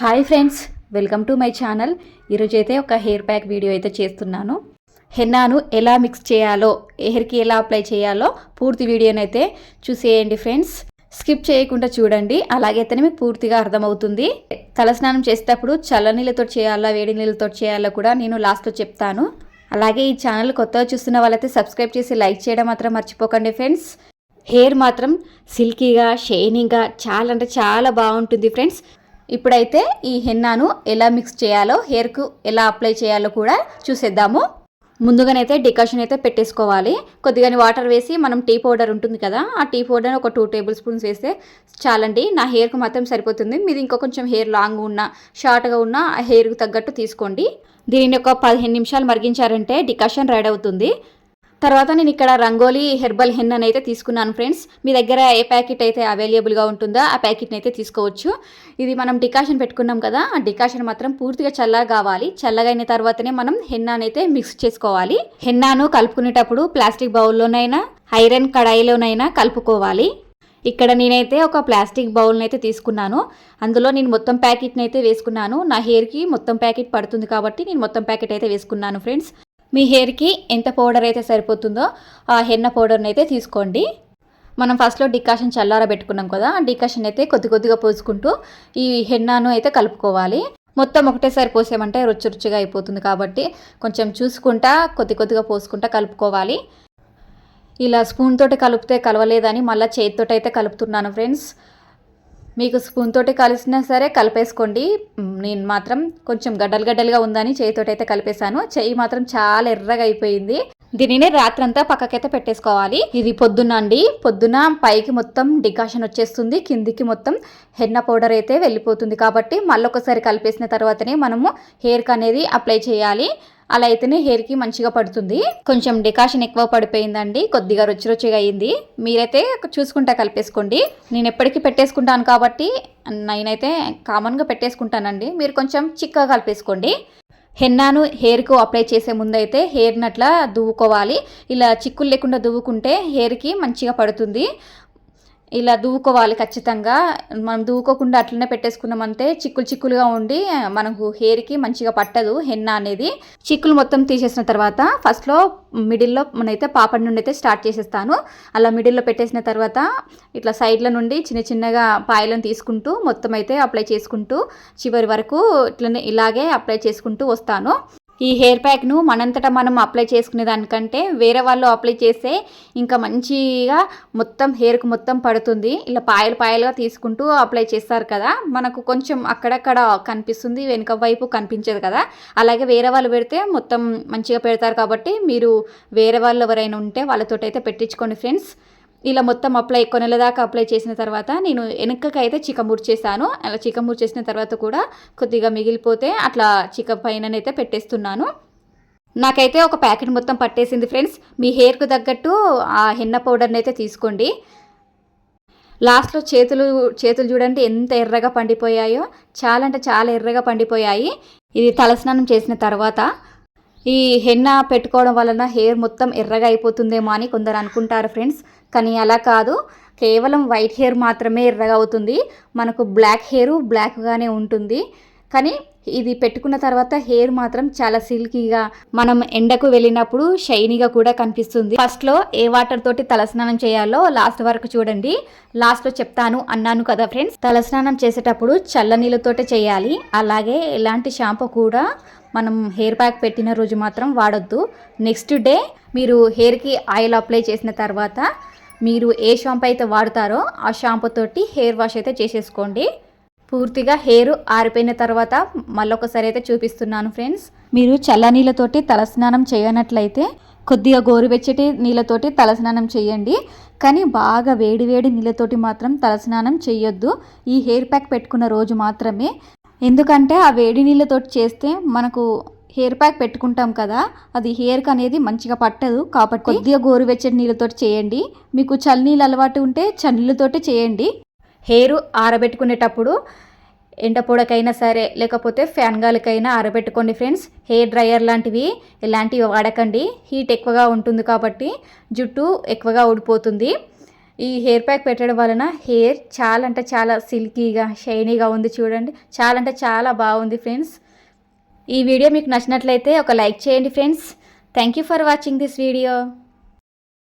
Hi friends welcome to my channel. ఈరోజు అయితే ఒక హెయిర్ ప్యాక్ వీడియో అయితే చేస్తున్నాను. హెన్నాను ఎలా మిక్స్ చేయాలో హెయిర్కి ఎలా అప్లై చేయాలో పూర్తి వీడియోనైతే చూసేయండి ఫ్రెండ్స్. స్కిప్ చేయకుండా చూడండి అలాగైతేనే మీకు పూర్తిగా అర్థమవుతుంది. తలస్నానం చేసేటప్పుడు చల్ల నీళ్ళతో చేయాలా వేడి నీళ్ళతో చేయాలో కూడా నేను లాస్ట్లో చెప్తాను. అలాగే ఈ ఛానల్ కొత్తగా చూస్తున్న వాళ్ళైతే సబ్స్క్రైబ్ చేసి లైక్ చేయడం మాత్రం మర్చిపోకండి ఫ్రెండ్స్. హెయిర్ మాత్రం సిల్కీగా షైనింగ్గా చాలా అంటే చాలా బాగుంటుంది ఫ్రెండ్స్. ఇప్పుడైతే ఈ హెన్నాను ఎలా మిక్స్ చేయాలో హెయిర్కు ఎలా అప్లై చేయాలో కూడా చూసేద్దాము. ముందుగానైతే డికాషన్ అయితే పెట్టేసుకోవాలి. కొద్దిగాని వాటర్ వేసి మనం టీ పౌడర్ ఉంటుంది కదా ఆ టీ పౌడర్ ఒక టూ టేబుల్ స్పూన్స్ వేస్తే చాలండి. నా హెయిర్కు మాత్రం సరిపోతుంది. మీది ఇంకా కొంచెం హెయిర్ లాంగ్ ఉన్న షార్ట్గా ఉన్న ఆ హెయిర్కు తగ్గట్టు తీసుకోండి. దీనిని ఒక పదిహేను నిమిషాలు మరిగించారంటే డికాషన్ రెడీ అవుతుంది. తర్వాత నేను ఇక్కడ రంగోలీ హెర్బల్ హెన్ అని అయితే తీసుకున్నాను ఫ్రెండ్స్. మీ దగ్గర ఏ ప్యాకెట్ అయితే అవైలబుల్గా ఉంటుందో ఆ ప్యాకెట్ని అయితే తీసుకోవచ్చు. ఇది మనం డికాషన్ పెట్టుకున్నాం కదా ఆ డికాషన్ మాత్రం పూర్తిగా చల్లగా కావాలి. చల్లగా అయిన తర్వాతనే మనం హెన్నాను అయితే మిక్స్ చేసుకోవాలి. హెన్నాను కలుపుకునేటప్పుడు ప్లాస్టిక్ బౌల్లోనైనా ఐరన్ కడాయిలోనైనా కలుపుకోవాలి. ఇక్కడ నేనైతే ఒక ప్లాస్టిక్ బౌల్ని అయితే తీసుకున్నాను. అందులో నేను మొత్తం ప్యాకెట్ని అయితే వేసుకున్నాను. నా హెయిర్కి మొత్తం ప్యాకెట్ పడుతుంది కాబట్టి నేను మొత్తం ప్యాకెట్ అయితే వేసుకున్నాను ఫ్రెండ్స్. మీ హెయిర్కి ఎంత పౌడర్ అయితే సరిపోతుందో ఆ హెన్న పౌడర్ని అయితే తీసుకోండి. మనం ఫస్ట్లో డికాషన్ చల్లార పెట్టుకున్నాం కదా ఆ డికాషన్ అయితే కొద్ది కొద్దిగా పోసుకుంటూ ఈ హెన్నాను అయితే కలుపుకోవాలి. మొత్తం ఒకటేసారి పోసామంటే రుచి రుచిగా అయిపోతుంది కాబట్టి కొంచెం చూసుకుంటా కొద్ది కొద్దిగా పోసుకుంటా కలుపుకోవాలి. ఇలా స్పూన్ తోటి కలిపితే కలవలేదని మళ్ళీ చేతితోటి అయితే కలుపుతున్నాను ఫ్రెండ్స్. మీకు స్పూన్ తోటి కలిసినా సరే కలిపేసుకోండి. నేను మాత్రం కొంచెం గడ్డలు గడ్డలుగా ఉందని చేయితోటి అయితే కలిపేశాను. చెయ్యి మాత్రం చాలా ఎర్రగా అయిపోయింది. దీనిని రాత్రంతా పక్కకైతే పెట్టేసుకోవాలి. ఇది పొద్దున్న అండి. పొద్దున పైకి మొత్తం డికాషన్ వచ్చేస్తుంది. కిందికి మొత్తం హెన్న పౌడర్ అయితే వెళ్ళిపోతుంది కాబట్టి మళ్ళొకసారి కలిపేసిన తర్వాతనే మనము హెయిర్కి అనేది అప్లై చేయాలి. అలా అయితేనే హెయిర్కి మంచిగా పడుతుంది. కొంచెం డికాషన్ ఎక్కువ పడిపోయిందండి. కొద్దిగా రుచి రుచిగా అయింది. మీరైతే చూసుకుంటా కలిపేసుకోండి. నేను ఎప్పటికీ పెట్టేసుకుంటాను కాబట్టి నేనైతే కామన్గా పెట్టేసుకుంటానండి. మీరు కొంచెం చిక్కగా కలిపేసుకోండి. హెన్నాను హెయిర్కు అప్లై చేసే ముందైతే హెయిర్ని అట్లా దువ్వుకోవాలి. ఇలా చిక్కులు లేకుండా దువ్వుకుంటే హెయిర్కి మంచిగా పడుతుంది. ఇలా దువ్వుకోవాలి ఖచ్చితంగా. మనం దువ్వుకోకుండా అట్లనే పెట్టేసుకున్నామంటే చిక్కులు చిక్కులుగా ఉండి మనకు హెయిర్కి మంచిగా పట్టదు హెన్న అనేది. చిక్కులు మొత్తం తీసేసిన తర్వాత ఫస్ట్లో మిడిల్లో మనైతే పాపడి నుండి అయితే స్టార్ట్ చేసేస్తాను. అలా మిడిల్లో పెట్టేసిన తర్వాత ఇట్లా సైడ్ల నుండి చిన్న చిన్నగా పాయలను తీసుకుంటూ మొత్తం అయితే అప్లై చేసుకుంటూ చివరి వరకు ఇట్లనే ఇలాగే అప్లై చేసుకుంటూ వస్తాను. ఈ హెయిర్ ప్యాక్ను మనంతటా మనం అప్లై చేసుకునే దానికంటే వేరే వాళ్ళు అప్లై చేస్తే ఇంకా మంచిగా మొత్తం హెయిర్కి మొత్తం పడుతుంది. ఇలా పాయలు పాయలుగా తీసుకుంటూ అప్లై చేస్తారు కదా. మనకు కొంచెం అక్కడక్కడ కనిపిస్తుంది వెనుక వైపు కనిపించదు కదా. అలాగే వేరే వాళ్ళు పెడితే మొత్తం మంచిగా పెడతారు కాబట్టి మీరు వేరే వాళ్ళు ఎవరైనా ఉంటే వాళ్ళతో అయితే పెట్టించుకోండి ఫ్రెండ్స్. ఇలా మొత్తం అప్లై ఎక్కువ నెల దాకా అప్లై చేసిన తర్వాత నేను వెనకకి అయితే చికమూరు చేశాను అలా చికమూరు చేసిన తర్వాత కూడా కొద్దిగా మిగిలిపోతే అట్లా చిక పైననైతే పెట్టేస్తున్నాను. నాకైతే ఒక ప్యాకెట్ మొత్తం పట్టేసింది ఫ్రెండ్స్. మీ హెయిర్కు తగ్గట్టు ఆ హెన్న పౌడర్ని అయితే తీసుకోండి. లాస్ట్లో చేతులు చేతులు చూడండి ఎంత ఎర్రగా పండిపోయాయో. చాలా అంటే చాలా ఎర్రగా పండిపోయాయి. ఇది తలస్నానం చేసిన తర్వాత ఈ హెన్న పెట్టుకోవడం వలన హెయిర్ మొత్తం ఎర్రగా అయిపోతుందేమో అని కొందరు అనుకుంటారు ఫ్రెండ్స్. కానీ అలా కాదు. కేవలం వైట్ హెయిర్ మాత్రమే ఎర్రగా అవుతుంది. మనకు బ్లాక్ హెయిర్ బ్లాక్గానే ఉంటుంది. కానీ ఇది పెట్టుకున్న తర్వాత హెయిర్ మాత్రం చాలా సిల్కీగా మనం ఎండకు వెళ్ళినప్పుడు షైనీగా కూడా కనిపిస్తుంది. ఫస్ట్లో ఏ వాటర్ తోటి తలస్నానం చేయాలో లాస్ట్ వరకు చూడండి. లాస్ట్లో చెప్తాను అన్నాను కదా ఫ్రెండ్స్. తలస్నానం చేసేటప్పుడు చల్ల నీళ్ళతోటే చేయాలి. అలాగే ఎలాంటి షాంపూ కూడా మనం హెయిర్ ప్యాక్ పెట్టిన రోజు మాత్రం వాడొద్దు. నెక్స్ట్ డే మీరు హెయిర్కి ఆయిల్ అప్లై చేసిన తర్వాత మీరు ఏ షాంపూ అయితే వాడతారో ఆ షాంపూ తోటి హెయిర్ వాష్ అయితే చేసేసుకోండి. పూర్తిగా హెయిర్ ఆరిపోయిన తర్వాత మళ్ళొకసారి అయితే చూపిస్తున్నాను ఫ్రెండ్స్. మీరు చల్ల నీళ్ళతోటి తలస్నానం చేయనట్లయితే కొద్దిగా గోరువెచ్చటి నీళ్ళతోటి తలస్నానం చేయండి. కానీ బాగా వేడి వేడి నీళ్ళతోటి మాత్రం తలస్నానం చేయొద్దు ఈ హెయిర్ ప్యాక్ పెట్టుకున్న రోజు మాత్రమే. ఎందుకంటే ఆ వేడి నీళ్ళతోటి చేస్తే మనకు హెయిర్ ప్యాక్ పెట్టుకుంటాం కదా అది హెయిర్కి అనేది మంచిగా పట్టదు. కాబట్టి కొద్దిగా గోరువెచ్చటి నీళ్ళతోటి చేయండి. మీకు చల్లనీళ్ళు అలవాటు ఉంటే చన్నీళ్ళతోటి చేయండి. హెయిర్ ఆరబెట్టుకునేటప్పుడు ఎండపొడకైనా సరే లేకపోతే ఫ్యాన్ గాలికైనా ఆరబెట్టుకోండి ఫ్రెండ్స్. హెయిర్ డ్రయర్ లాంటివి ఇలాంటివి వాడకండి. హీట్ ఎక్కువగా ఉంటుంది కాబట్టి జుట్టు ఎక్కువగా ఊడిపోతుంది. ఈ హెయిర్ ప్యాక్ పెట్టడం వలన హెయిర్ చాలా అంటే చాలా సిల్కీగా షైనీగా ఉంది చూడండి. చాలా అంటే చాలా బాగుంది ఫ్రెండ్స్. ఈ వీడియో మీకు నచ్చినట్లయితే ఒక లైక్ చేయండి friends. Thank you for watching this video